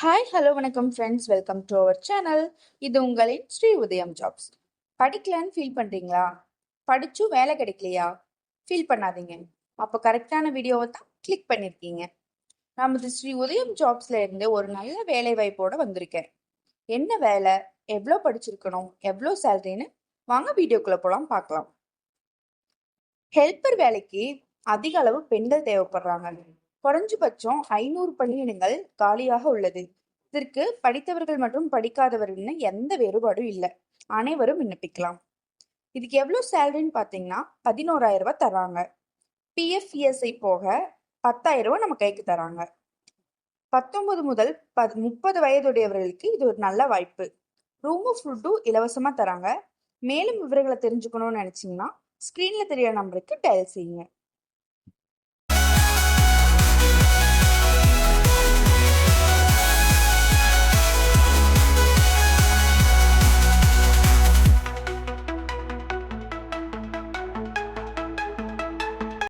Hi hello வணக்கம் friends welcome to our channel இது உங்களின் ஸ்ரீ உதயம் ஜாப்ஸ் படிக்கலன்னு ஃபீல் பண்ணுறீங்களா படிச்சும் வேலை கிடைக்கலையா? ஃபீல் பண்ணாதீங்க. அப்போ கரெக்டான வீடியோவை தான் கிளிக் பண்ணியிருக்கீங்க நமது ஸ்ரீ உதயம் ஜாப்ஸில் இருந்து ஒரு நல்ல வேலை வாய்ப்போடு வந்திருக்கேன். என்ன வேலை? எவ்வளோ படிச்சிருக்கணும்? எவ்வளோ சேலரின்னு வாங்க வீடியோக்குள்ளே போகலாம் பார்க்கலாம். ஹெல்ப்பர் வேலைக்கு அதிக அளவு பெண்கள் தேவைப்படுறாங்க. குறைஞ்சபட்சம் ஐநூறு பள்ளியிடங்கள் காலியாக உள்ளது. இதற்கு படித்தவர்கள் மற்றும் படிக்காதவர்கள்னு எந்த வேறுபாடும் இல்லை. அனைவரும் விண்ணப்பிக்கலாம். இதுக்கு எவ்வளோ சேலரின்னு பார்த்தீங்கன்னா பதினோராயிரம் ரூபாய் தராங்க பிஎஃப்இஎஸ்ஐ போக பத்தாயிரம் ரூபாய் நம்ம கைக்கு தராங்க பத்தொன்பது முதல் ப முப்பது வயதுடையவர்களுக்கு இது ஒரு நல்ல வாய்ப்பு. ரூமும் ஃபுட்டும் இலவசமாக தராங்க மேலும் விவரங்களை தெரிஞ்சுக்கணும்னு நினச்சிங்கன்னா ஸ்க்ரீனில் தெரியாத நம்பருக்கு டயல் செய்யுங்க.